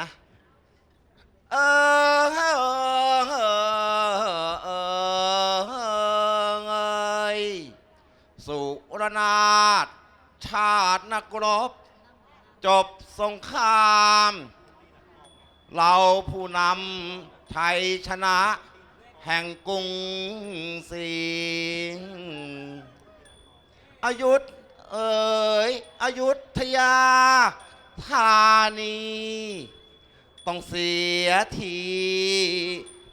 นะ เออเออเออเออเอยสุรนาถชาตินักรบ จบสงคราม เราผู้นำไทยชนะ แห่งกรุงศรีอายุธเอ๋ยอายุทยาธานี ต้องเสียที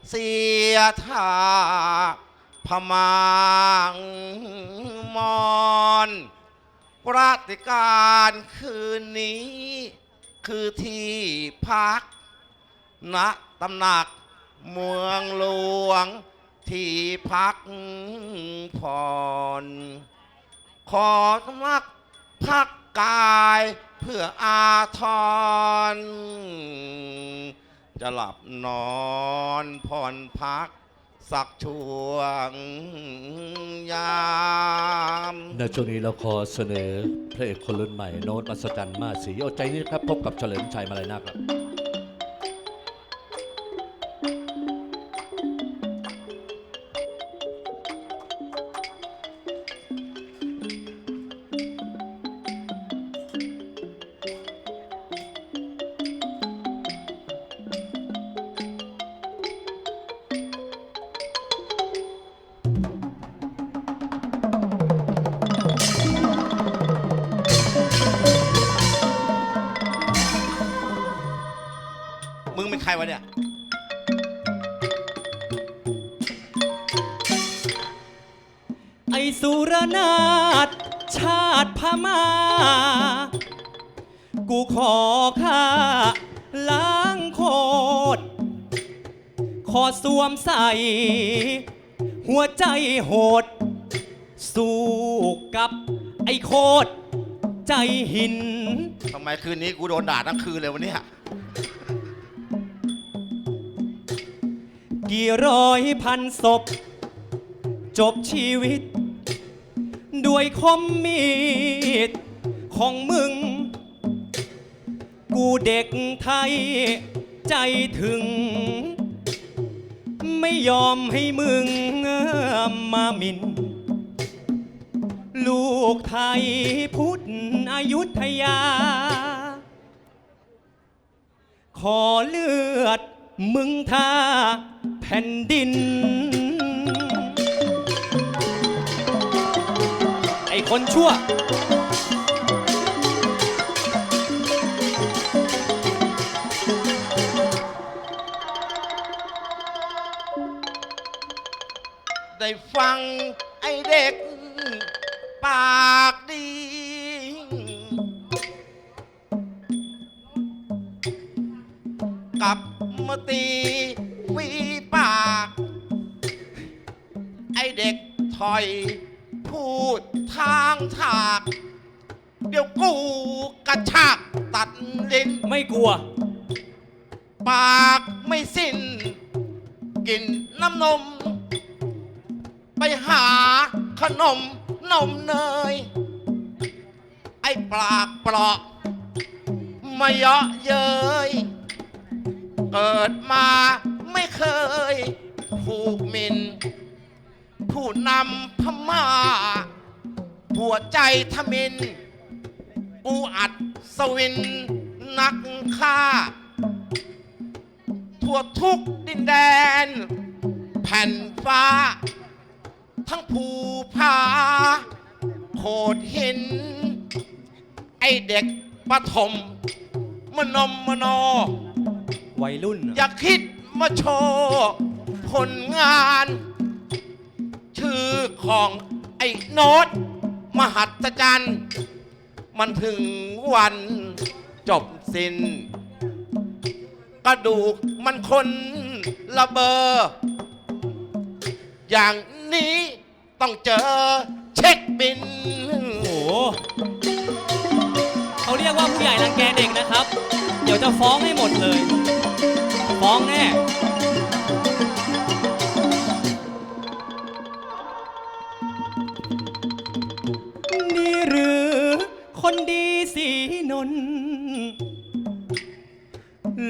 เสียท่าพมางมอนปราติการคืนนี้ คือที่พัก ณตำหนักเมืองหลวง ที่พักผ่อน ขอสมัครพักกายเพื่ออาทร จะหลับนอนผ่อนพัก สักช่วงยามในช่วงนี้เราขอเสนอพระเอกคนรุ่นใหม่โน้ตมัศจรรย์มาสีเอาใจนี้ครับ พบกับเฉลิมชัยมาลัยนาคครับ รวะเนี่ย ไอสุรนาถชาติพม่า กูขอค่าล้างโคตร ขอสวมใส่ หัวใจโหด สู้กับไอโคตร ใจหิน ทำไมคืนนี้กูโดนด่าทั้งคืนเลยวันนี้ กี่ร้อยพันศพ จบชีวิต ด้วยคมมีดของมึง กูเด็กไทยใจถึง ไม่ยอมให้มึงมาหมิน ลูกไทยพุทธอยุธยา ขอเลือดมึงท่า ผ่นดิน ไอ้คนชั่ว ได้ฟังไอเด็ก ปากดีกับมาตี ถอย พูดทางถาก เดี๋ยวกูกระชากตัดลิ้น ไม่กลัว ปากไม่สิ้น กินน้ำนม ไปหาขนมนมเนย ไอ้ปากเปราะมาเยาะเย้ย เกิดมาไม่เคยผูกหมิน ผู้นำพม่า หัวใจทมิน ปูอัดสวิน นักฆ่า ทั่วทุกดินแดน แผ่นฟ้า ทั้งภูผาโขดหิน ไอเด็กปฐมมนมมโน วัยรุ่น อย่าคิดมาโชว์ผลงาน โน้ต มหัศจรรย์มันถึงวันจบสิ้น กระดูกมันคนละเบอร์ อย่างนี้ต้องเจอเช็คบิน โอ้โหเขาเรียกว่าผู้ใหญ่รังแกเด็กนะครับ เดี๋ยวจะฟ้องให้หมดเลย ฟ้องแน่ คนดีสีนนท์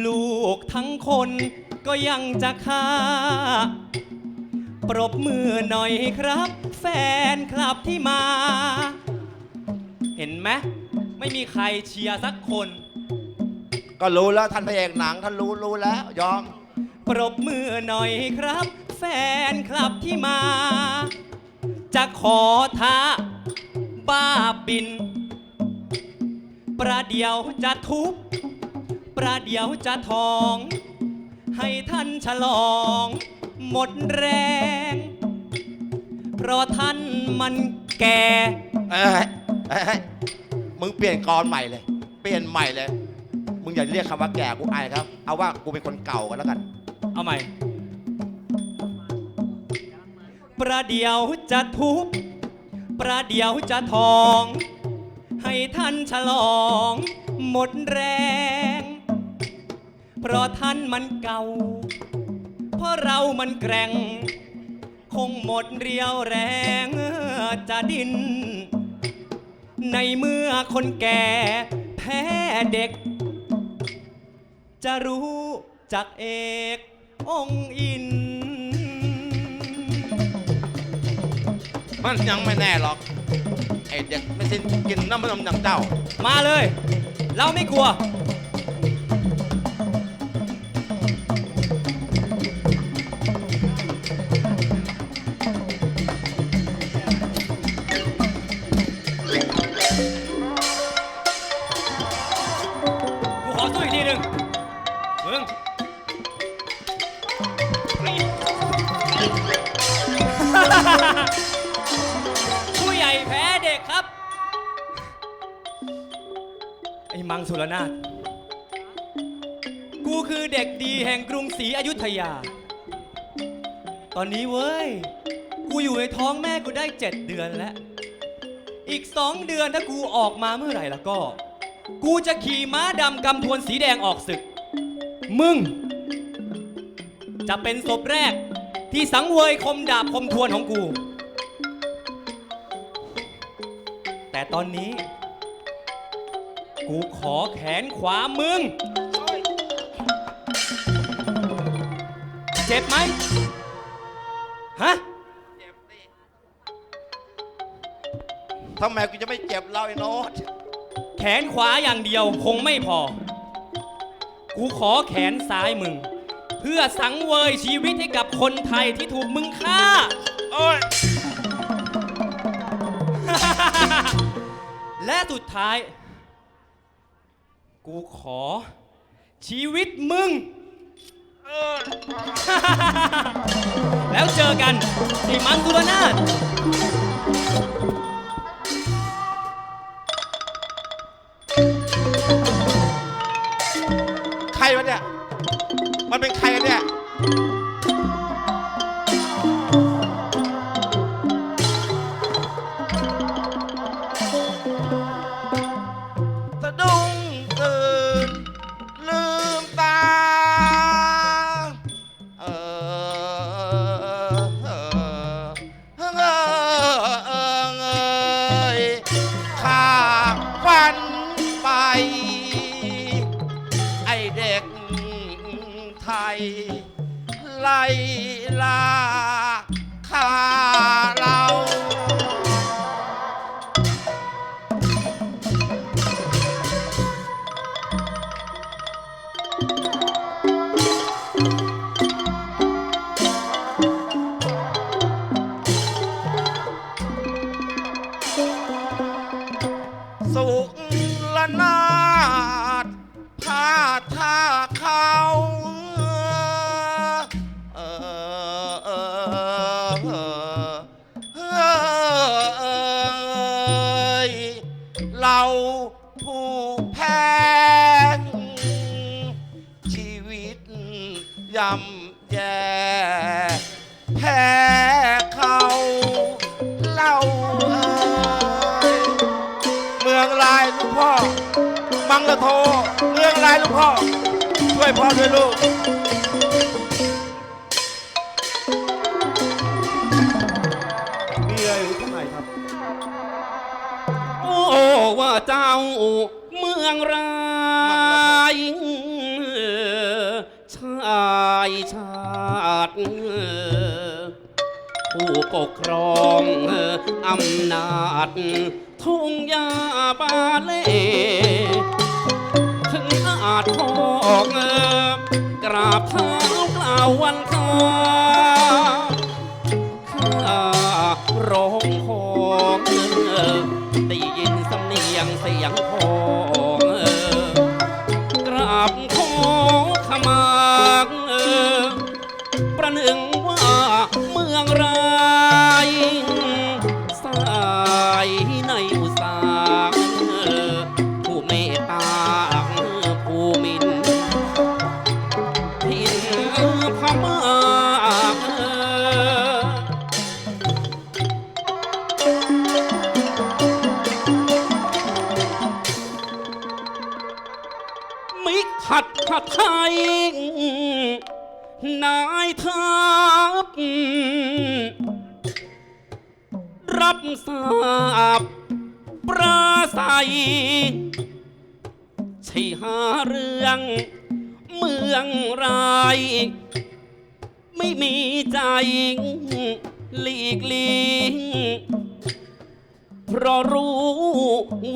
ลูกทั้งคนก็ยังจะฆ่า ปรบมือหน่อยครับ แฟนคลับที่มา เห็นไหมไม่มีใครเชียร์สักคน ก็รู้แล้วท่านพระเอกหนังท่านรู้รู้แล้ว ยอม ปรบมือหน่อยครับ แฟนคลับที่มา จะขอท้าบ้าบิน ประเดี๋ยวจะทุบ ประเดี๋ยวจะทอง ให้ท่านฉลอง หมดแรง เพราะท่านมันแก่ เอ้ยเอ้ยเอ้ยมึงเปลี่ยนกรใหม่เลย เปลี่ยนใหม่เลย มึงอย่าเรียกคำว่าแก่กูอายครับ เอาว่ากูเป็นคนเก่ากันแล้วกัน เอาใหม่ ประเดี๋ยวจะทุบ ประเดี๋ยวจะทอง ให้ท่านฉลองหมดแรง เพราะท่านมันเก่า เพราะเรามันแกร่ง คงหมดเรียวแรงจะดิน ในเมื่อคนแก่แพ้เด็ก จะรู้จักเอกองอิน มันยังไม่แน่หรอก ไอเด็กไม่สิ้นกินน้ำมันนำเจ้า มาเลย เราไม่กลัว อยุธยา ตอนนี้เว้ย กูอยู่ในท้องแม่กูได้เจ็ดเดือนแล้ว อีกสองเดือนถ้ากูออกมาเมื่อไหร่แล้วก็ กูจะขี่ม้าดำกำทวนสีแดงออกศึก มึง จะเป็นศพแรกที่สังเวยคมดาบคมทวนของกู แต่ตอนนี้ กูขอแขนขวามึง เจ็บไหมฮะทำไมกูจะไม่เจ็บเราไอ้โน้ตแขนขวาอย่างเดียวคงไม่พอ กูขอแขนซ้ายมึง เพื่อสังเวยชีวิตให้กับคนไทยที่ถูกมึงฆ่า โอ้ย และสุดท้าย กูขอชีวิตมึง แล้วเจอกันที่มังกุรนาถใครวะเนี่ย มันเป็นใครกันเนี่ย โอ้ว่าเจ้าเมืองร้ายชายชาติผู้ปกครองอำนาจทุ่งยาบาเลถึงอาจพอกกราบเท้ากล่าววันคอ 两个。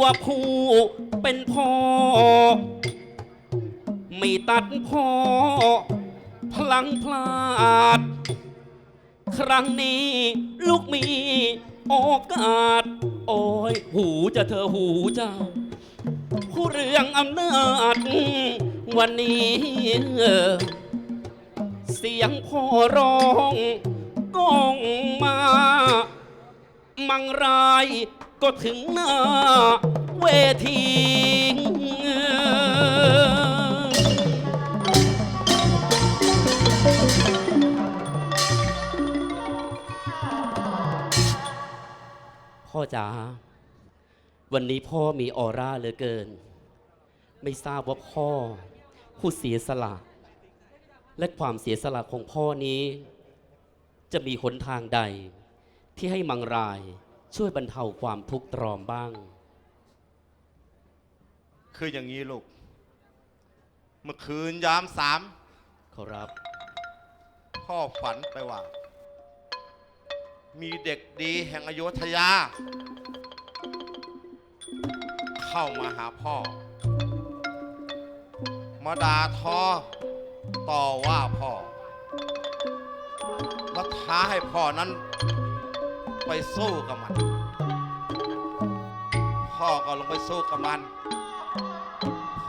ว่าผู้เป็นพ่อ ไม่ตัดพ่อ พลังพลาด ครั้งนี้ลูกมีโอกาส โอ้ย หูจะเธอหูเจะผู้เรื่องอำนาจ วันนี้ เสียงพ่อร้องก้องมา มังรายก็ถึงหน้า เวทีพ่อจ๋าวันนี้พ่อมีออร่าเหลือเกิน ไม่ทราบว่าพ่อ ผู้เสียสละ และความเสียสละของพ่อนี้ จะมีหนทางใด ที่ให้มังรายช่วยบรรเทาความทุกข์ตรอมบ้าง คืออย่างนี้ลูก เมื่อคืนยามสามขอรับ พ่อฝันไปว่า มีเด็กดีแห่งอโยธยา เข้ามาหาพ่อ มาด่าทอ ต่อว่าพ่อ แล้วท้าให้พ่อนั้น ไปสู้กับมัน พ่อก็ลงไปสู้กับมัน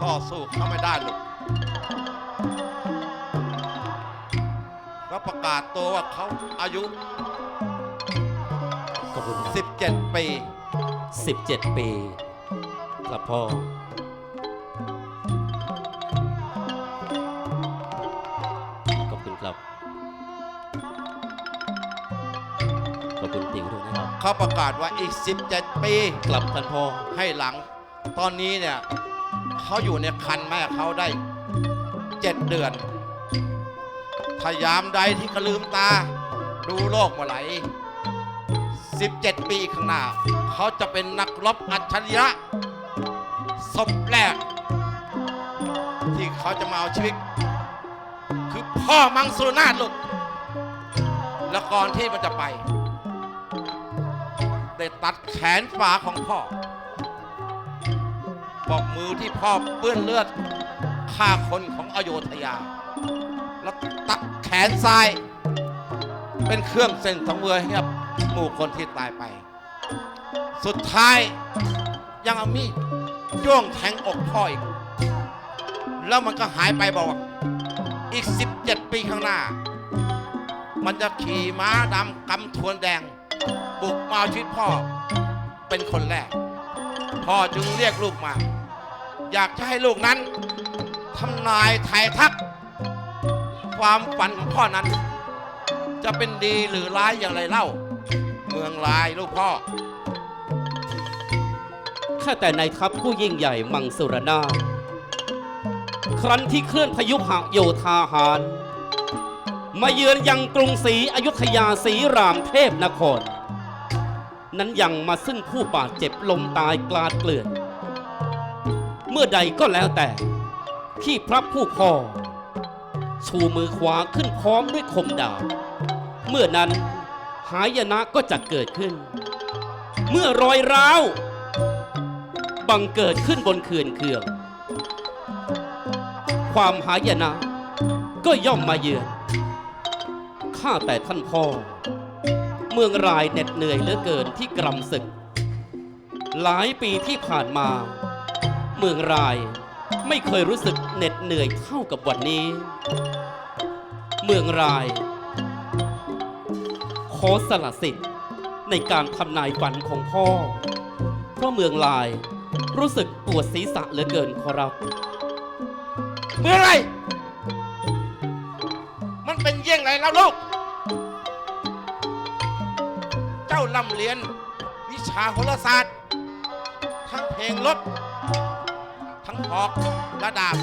พ่อสู้เขาไม่ได้หรอกก็ประกาศตัวว่าเขาอายุ ขอบคุณครับ17 ปี 17 ปีครับพ่อ ขอบคุณครับ ขอบคุณติ๋วด้วยนะครับ เขาประกาศว่าอีก 17 ปี กลับท่านพ่อ ให้หลัง ตอนนี้เนี่ย เขาอยู่ในคันแม่เขาได้7เดือนถ้ายามใดที่เขาลืมตา ดูโลกมื่อไหร่17 ปีข้างหน้า เขาจะเป็นนักรบอัจฉริยะศพแรก ที่เขาจะมาเอาชีวิต คือพ่อมังสุรนาถลูกล้วก่อนที่มันจะไป ได้ตัดแขนฝาของพ่อ บอกมือที่พ่อเปื้อนเลือดฆ่าคนของอโยธยา แล้วตัดแขนซ้าย เป็นเครื่องเส้นสังเวยให้กับหมู่คนที่ตายไป สุดท้ายยังเอามีดจ้วงแทงอกพ่ออีก แล้วมันก็หายไปบอกอีก 17 ปีข้างหน้า มันจะขี่ม้าดำกำทวนแดง บุกมาเอาชีวิตพ่อเป็นคนแรก พ่อจึงเรียกลูกมา อยากจะให้ลูกนั้นทำนายไทายทัก ความฝันของพ่อนั้น จะเป็นดีหรือร้ายอย่างไรเล่า เมืองลายลูกพ่อ ข้าแต่ในายทัพผู้ยิ่งใหญ่มังสุรนาถครั้นที่เคลื่อนพยุหะโยธาหาร มาเยือนยังกรุงศรีอยุธยาศรีรามเทพนคร นั้นยังมาซึ่งผู้บาดเจ็บลมตายกลาดเกลื่อน เมื่อใดก็แล้วแต่ ที่พระผู้พ่อชูมือขวาขึ้นพร้อมด้วยคมดาบเมื่อนั้นหายนะก็จะเกิดขึ้น เมื่อรอยร้าว บังเกิดขึ้นบนเขื่อนเคือง ความหายนะก็ย่อมมาเยือน ข้าแต่ท่านพ่อ เมืองรายเหน็ดเหนื่อยเหลือเกินที่กรำศึก หลายปีที่ผ่านมา เมืองราย ไม่เคยรู้สึกเหน็ดเหนื่อยเท่ากับวันนี้ เมืองราย ขอสละสิทธิ์ในการทำนายฝันของพ่อ เพราะเมืองลายรู้สึกปวดศีรษะเหลือเกินขอรับ เมื่อไร มันเป็นเยี่ยงไรแล้วลูก เจ้าลำเรียน วิชาโหราศาสตร์ ทั้งเพลงรถ ทั้งหอกและดาบ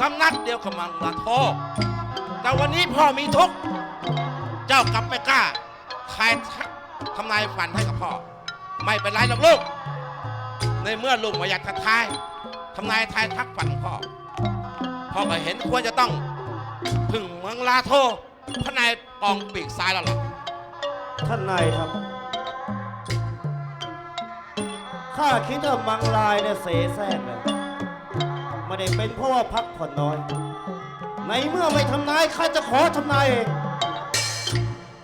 สำนักเดียวกับมังละโทแต่วันนี้พ่อมีทุกข์เจ้ากลับไปกล้าทายทักทำนายฝันให้กับพ่อ ไม่เป็นไรหรอกลูก ในเมื่อลุงมาอยากจะทายทำนายทายทักฝันพ่อ พ่อก็เห็นควรจะต้องพึ่งเมืองลาโทพระนายปองปีกซ้ายแล้วล่ะท่านนายครับ ข้าคิดว่ามังลายเนี่ยเสแสร้งเลยไม่ได้เป็นเพราะว่าพักผ่อนน้อย ในเมื่อไม่ทำนายข้าจะขอทำนายเอง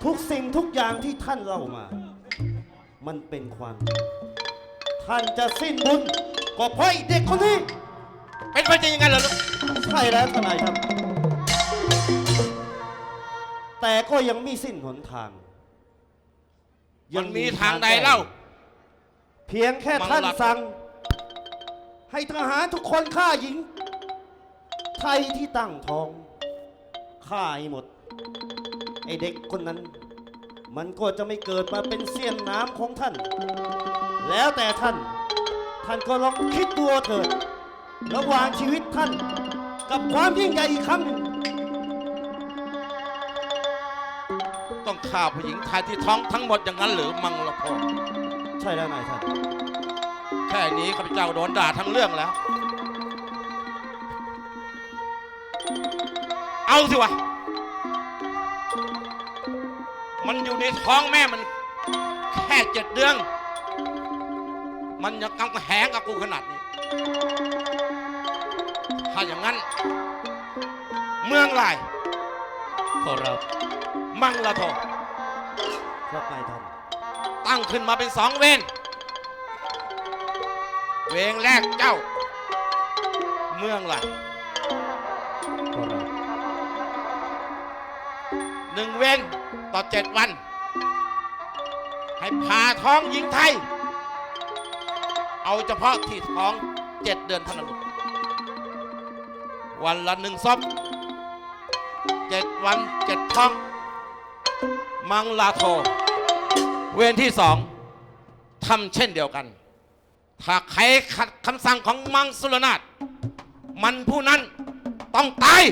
ทุกสิ่งทุกอย่างที่ท่านเล่ามา มันเป็นความจริงท่านจะสิ้นบุญก็เพราะไอ้เด็กคนนี้ เป็นไปจริงยังไงล่ะลูกใช่แล้วทนายครับ แต่ก็ยังมีสิ้นหนทาง มันมีทางใดเล่า เพียงแค่มังท่านลักสั่ง ให้ทหารทุกคนฆ่าหญิง ไทยที่ตั้งท้องฆ่าให้หมด ไอเด็กคนนั้น มันก็จะไม่เกิดมาเป็นเสี้ยนน้ำของท่าน แล้วแต่ท่าน ท่านก็ลองคิดดูเอาเถิด ระหว่างชีวิตท่าน กับความยิ่งใหญ่อีกครั้งหนึ่งต้องฆ่าผู้หญิงไทยที่ท้องทั้งหมดอย่างนั้นหรือมังละโท ใช่แล้วนายท่าน แค่นี้ข้าพเจ้าโดนด่าทั้งเรื่องแล้ว เอาสิวะ มันอยู่ในท้องแม่มัน แค่เจ็ดเดือน มันยังกำแหงกับกูขนาดนี้ ถ้าอย่างนั้น เมืองลายขอรับ มังละโทครับนายท่าน ตั้งขึ้นมาเป็นสองเวรเวรแรกเจ้า เมืองละขอรับหนึ่งเวรต่อเจ็ดวัน ให้ผ่าท้องหญิงไทย เอาเฉพาะที่ท้องเจ็ดเดือนเท่านั้นวันละหนึ่งศพเจ็ดวันเจ็ดท้อง มังลาโท เวรที่สองทำเช่นเดียวกัน ถ้าใครขัดคำสั่งของมังสุรนาถมันผู้นั้นต้องตาย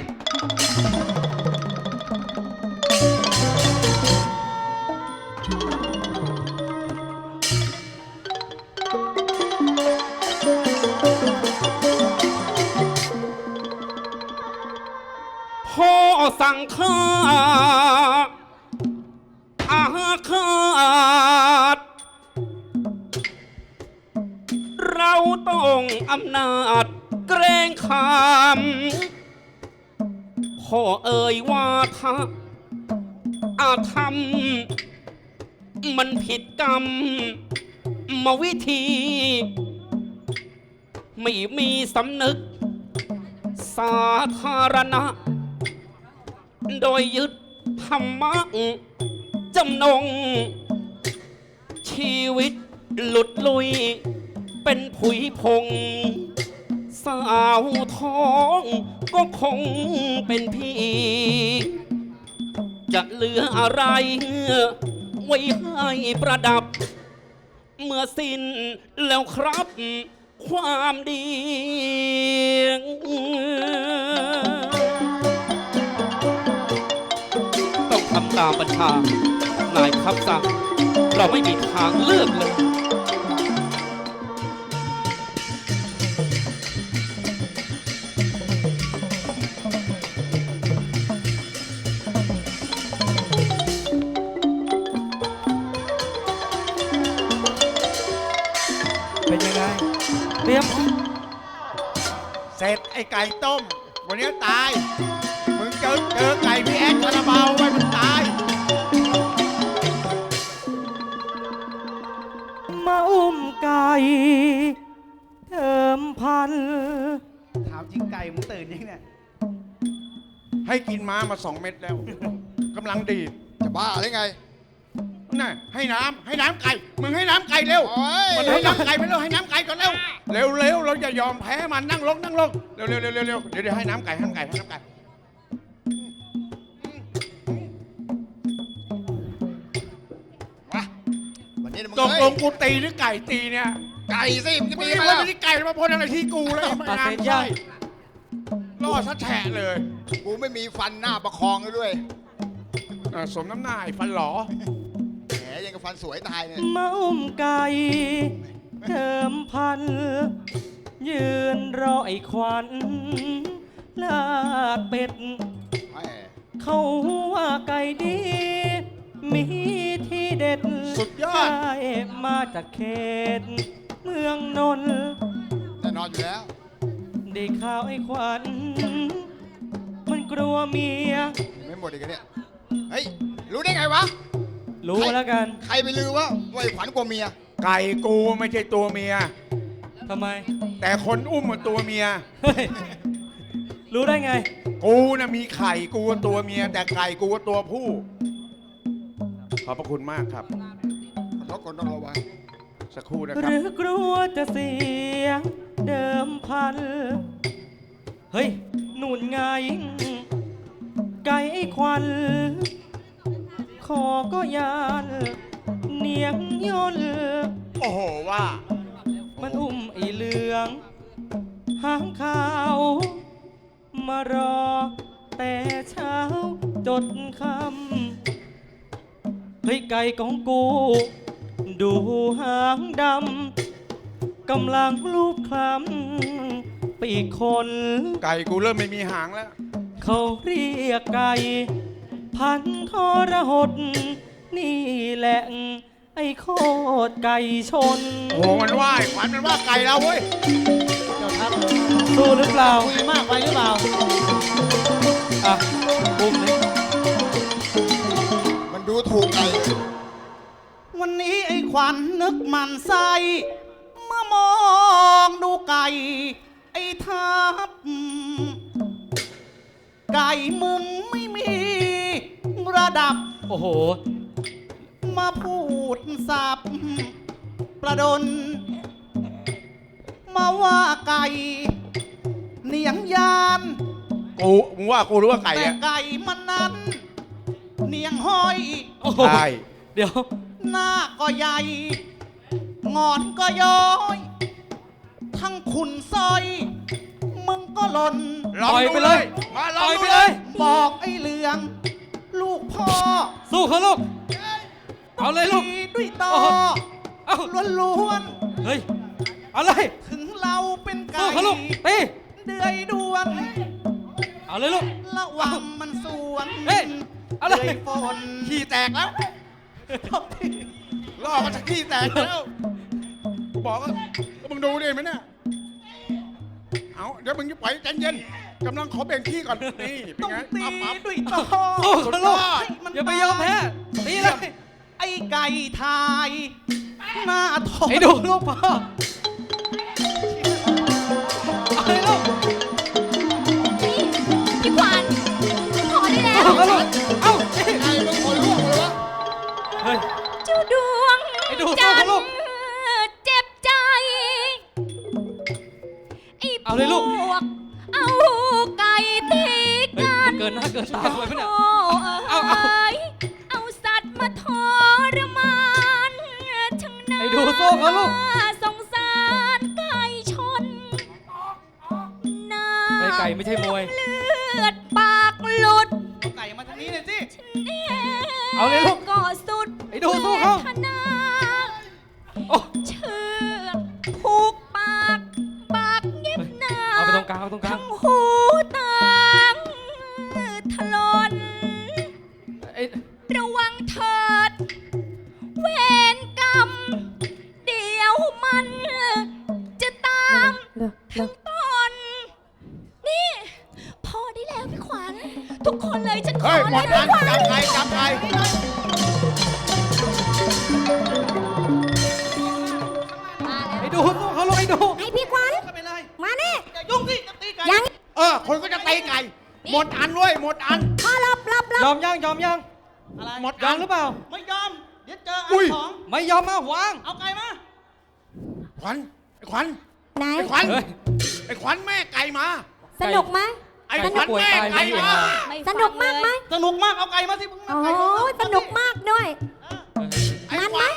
พ่อสั่งข้าอา องอำนาจเกรงขามพ่อเอ่ยว่าถ้าอาธรรม มันผิดกรรมมาวิธี ไม่มีสำนึก สาธารณะ โดยยึดธรรมะจำนง ชีวิตหลุดลุย เป็นผุยพง สาวท้องก็คงเป็นพี่ จะเหลืออะไร ไว้ให้ประดับ เมื่อสิ้นแล้วครับ ความดีต้องทำตามบัญชานายครับสั่งเราไม่มีทางเลือกเลย ไอ้ไก่ต้ม วันนี้ตาย มึงเจอเจอไก่พี่แอดคาราบาวไว้มึงตาย มาอุ้มไก่เติมพันถามจริงไก่มึงตื่นยังเนี่ย ให้กินม้ามาสองเม็ดแล้วกำลังดีดจะบ้าหรือไงน่ะ ให้น้ำให้น้ำไก่มึงให้น้ำไก่เร็ว โอ้ย มันให้น้ำไก่ไปเร็วให้น้ำไก่ก่อนเร็วเร็วเร็วเราจะยอมแพ้มันนั่งลงนั่งลงเร็วเร็วเร็วเร็วเร็วเดี๋ยวเดี๋ยวให้น้ำไก่ให้น้ำไก่ให้น้ำไก่มาวันนี้มึงตกลเอ้งยกูตีหรือไก่ตีเนี่ยไก่สิมึงจะไม่ตีได้มาว่าแล้วไม่ได้ไก่มาพ่นอะไรที่กูเลยไม่ปางาเซมนย่าใช่ล่อซะแฉะเลยกูไม่มีฟันหน้าประคองเลยด้วยอะสมน้ำหน้าไอ้ฟันหลอแหมยังกับ ฟันสวยตายเนี่ยมาอุ้มไก่เติมพัน ยืนรอไอ้ควันลากเป็ดแหมเขาว่าไก่ดี มีที่เด็ดสุดยอด ได้มาจากเขต เมืองนนท์แน่นอนอยู่แล้ว ได้ข่าวไอ้ควัน มันกลัวเมียไม่หมดอีกแล้วเนี่ย เฮ้ย รู้ได้ไงวะ รู้แล้วกันใครไปลือว่าว่าไอ้ขวัญกลัวเมีย ไก่กูไม่ใช่ตัวเมีย ทำไมแต่คนอุ้มมันตัวเมีย เฮ้ยรู้ได้ไง กูน่ะมีไข่กูตัวเมีย แต่ไก่กูตัวผู้ ขอบพระคุณมากครับขอคนต้องระวังสักครู่นะหครับรือกลัวจะเสียเดิมพัน เฮ้ยหนุนไงไก่ควัน คอก็ยานเนียงยนโอ้โหว่า มันอุ้มไอ้เหลืองหางขาว มารอ แต่เช้าจดคำเฮ้ยไก่ของกู ดูหางดำกำลังลูบคลำปีกคน ไก่กูเริ่มไม่มีหางแล้ว เขาเรียกไก่ พันทรหด นี่แหละ ไอ้โคตรไก่ชน โอ้โหมันว่าไอ้ขวัญมันว่าไก่เราเว้ยสู้หรือเปล่า คุยมากไปหรือเปล่า อะปุ่มนี้ มันดูถูกไก่วันนี้ไอ้ขวัญนึกหมันไส้เมื่อมองดูไก่ ไอ้ทับ ไก่มึงไม่มี ระดับ โอ้โห มาพูดสับประดน มาว่าไก่เหนียงยาน กูมึงว่ากูรู้ว่าไก่แต่อะไก่มันนั้นเหนียงห้อย โอ้โหใช่เดี๋ยว หน้าก็ใหญ่งอนก็ย้อย ทั้งขุนซอย มึงก็หล่น ลองปล่อยดูไปเลย มาลปองล่อยดูไปเลเลยยบอกไอ้เหลือง ลูกพ่อสู้เขาลูก เอาเลยลูกตีด้วยตอโอ้โหเอา ล้วนเฮ้ยเอาเลยๆถึงเราเป็นไก่สู้เขาลูกตีเดือยด่วนเอาเลยลูก ระวังมันสวนเฮ้ยเอาเลย ดือยฝนขี้แตกแล้วล่อมันจะขี้แตกแล้วกูบอกว่าก็มึงดูดิไหมเนี่ยเอาเดี๋ยวมึงจะปล่อยใจเย็น กำลังขอแบ่งขี้ก่อนนี่เป็นต้องไงตีปั๊บปั๊บด้วยตอสู้เขาลูกให้มันอย่าไปยอมแพ้ตีเลย ไอ้ไก่ทายหน้าทองไอ้ดูลูกพ่อเอาเลยลูกพี่ขวัญพอได้แล้วเอาเขาลูกเอาไก่มึงคนล่วงเลยวะเฮ้ย เจ้าดวงไอ้ดูจัสู้เขาลูกเจ็บใจไอ้เอาเลยลูกพ กัมันนเกินหน้าเกินตาไปปะเนี่ย โอ้เอาเอา เอ้ยเอาสัตว์มาทรมานช่างน่าไอ้ดูสู้เขาลูก สงสารไก่ชนน้ำไอ้ไก่ไม่ใช่มวยเลื สู้เขาลงไอ้ดูไอพี่ขวัญมานี่ยุ่งสิยังเออ คนก็จะตีไก่ หมดอันเว้ยหมดอัน พอรับรับรับยอมยังยอมยังหมดยอัอนมหรือเปล่า ไม่ยอม เดี๋ยวเจออัอุ้นย ของ ไม่ยอมมาวางเอาไก่มาขวัญไอ้ขวัญไหนไอ้ขวัญเฮ้ย ไอ้ขวัญแม่ไก่มา สนุกไหมไอ้ขวัญแม่ไก่มาสนุกมากไหมสนุกมากเอาไก่มาสิมึงโอ้เอาไก่มาสนุกมากด้วยไอ้มันขไหมวัญ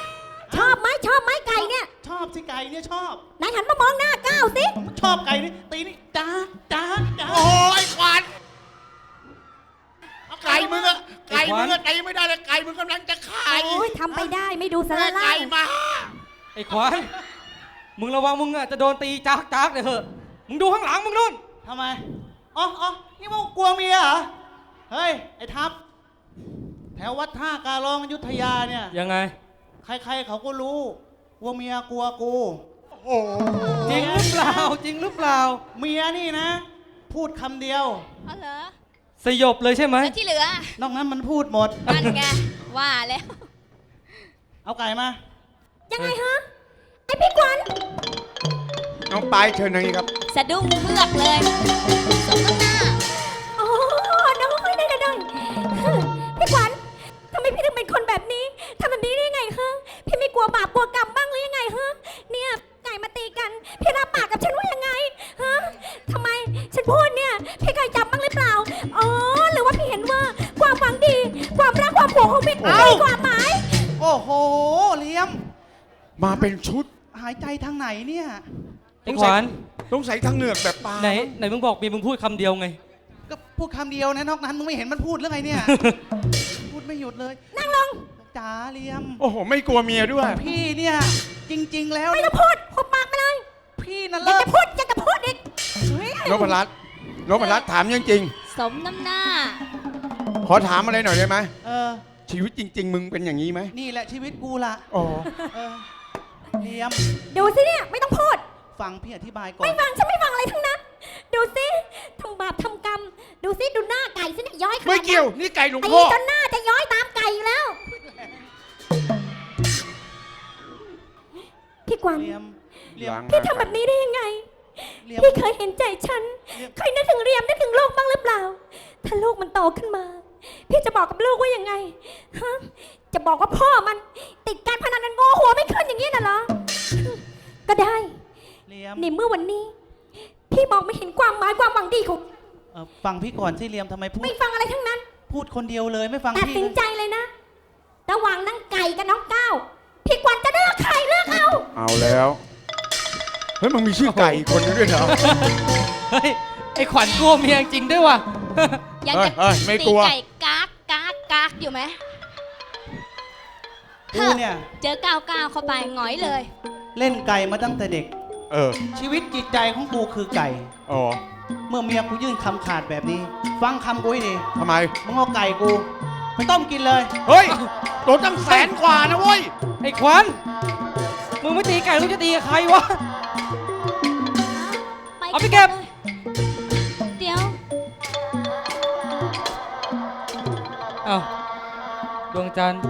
ชอบไหมชอบไหมไก่เนี่ย ชอบสิไก่เนี่ยชอบไหนหันมามองหน้าก้าวสิมึงชอบไก่นี่ตีนี่จ้าจ้าจ้าโอ้ยไอ้ขวัญไก่มึงอะไก่มึงอะตีไม่ได้เลยไก่มึงกำลังจะขายโอ้ยทำไปได้ไม่ดูสาแม่ระล่าไก่มา ไอ้ขวานมึงระวังมึงอะจะโดนตีจากจากเลยเหอะ มึงดูข้างหลังมึงนู่น ทำไมอ๋ออ๋อนี่มึงกลัวเมียเหรอเฮ้ยไอ้ทัพแถววัดท่าการองอยุธยาเนี่ย ยังไง ใครๆเขาก็รู้ ว่าเมียกลัวกูโอ้จริงหรือเปล่าจริงหรือเปล่า เมียนี่นะ พูดคำเดียวอ๋อเหรอสยบเลยใช่ไหมแล้วที่เหลือ นอกนั้นมันพูดหมด นั่นไง ว่าแล้ว เอาไก่มา ยังไงฮะ ไอพี่ขวัญน้องปายเชิญทางนี้ครับ สะดุ้งเพือกเลย สมน้ำหน้าโอ้น้อยได้ได้ได้พี่ขวัญทำไมพี่ถึงเป็นคนแบบนี้ทำแบบนี้ได้ยังไงฮะพี่ไม่กลัวบาปกลัวกรรมบ้างหรือยังไงฮะเนี่ยไก่มาตีกันพี่รับปากกับฉันว่ายังไงฮะทำไมฉันพูดเนี่ยพี่ไก่จำบ้างหรือเปล่าอ๋อหรือว่าพี่เห็นว่าความหวังดี ความรักความห่วงของพี่เอ้า มีความหมาย โอ้โหเลี้ยม มาเป็นชุดหายใจทางไหนเนี่ย ไอ้ขวานต้องใส่ทั้งเหงือกแบบปลาไหนไหนมึงบอกเมียมึงพูดคำเดียวไง ก็พูดคำเดียวนะนอกนั้นมึงไม่เห็นมันพูดเรื่องไงเนี่ยพู ดไม่หยุดเลยนั่งลง จ๋าเลี้ยม โอ้โห ไม่กลัวเมียด้วย พี่เนี่ย จริง ๆ แล้วไม่ต้องพูดหุบปากไปเลยพี่น่ะอยาเลิกกจะพูดอยากจะพูดอีกเฮ้ยนพรัตน์นพรัตน์ถามจริงสมน้ำหน้า ๆขอถามอะไรหน่อยได้ไหม เออ ชีวิตจริง ๆ มึงเป็นอย่างนี้ไหมนี่แหละชีวิตกูละอ๋อ เออเลี้ยม ดูสิเนี่ย ไม่ต้องพูด ฟังพี่อธิบายก่อไม่น ฟังฉันไม่ฟังอะไรทั้งนั้น ดูสิทำบาปทำกรรม ดูสิดูหน้าไก่สิเนี่ยย้อยขนาดไม่นั้นเกี่ยว นี่ไก่หลวงตีพ่อ จนหน้าจะย้อยตามไก่อยู่แล้ว พี่กวนเลี้ยมเลี้ยมล้างพี่ทำแบบนี้ได้ยังไงเลี้ยม พี่เคยเห็นใจฉันเรียบเคยนึกถึงเรียมนึกถึงลูกบ้างหรือเปล่า ถ้าลูกมันโตขึ้นมา พี่จะบอกกับลูกว่ายังไง ฮะ จะบอกว่าพ่อมันติดการพนันนันโง่หัวไม่ขึ้นอย่างนี้น่ะเหรอ ก็ได้ เลี้ยม ในเมื่อวันนี้ พี่มองไม่เห็นความหมายความหวังดีของเออฟังพี่ก่อนที่เลี้ยมทำไมพูด ไม่ฟังอะไรทั้งนั้นพูดคนเดียวเลยไม่ฟังตัดพี่สินใจเลยนะระหว่างนั่งไก่กับน้องก้าวพี่กวนจะเลือกใครเลือกเอาเอาแล้ว เฮ้ยมึงมีชื่อไก่อีกคนนึงด้วยเหรอ เฮ้ยไอ้ขวัญกลัวเมียจริงด้วยว่ะ ยังเฮ้ยจะเฮ้ยไม่ตีกลัวไก่กากกากกากอยู่ไหมกูเนี่ย เจอก้าวก้าวเข้าไปหงอยเลย เล่นไก่มาตั้งแต่เด็ก เออ ชีวิตจิตใจของกูคือไก่ อ๋อเมื่อเมียกูยื่นคำขาดแบบนี้ ฟังคำกูให้ดีทำไม มึงเอาไก่กูไปต้มกินเลย เฮ้ยโดนตั้งแสนกว่านะเว้ย ไอ้ขวัญมึงไม่ตีไก่มึงจะตีกับใครวะเอาไปเก็บ เดี๋ยวอ้าวดวงจันทร์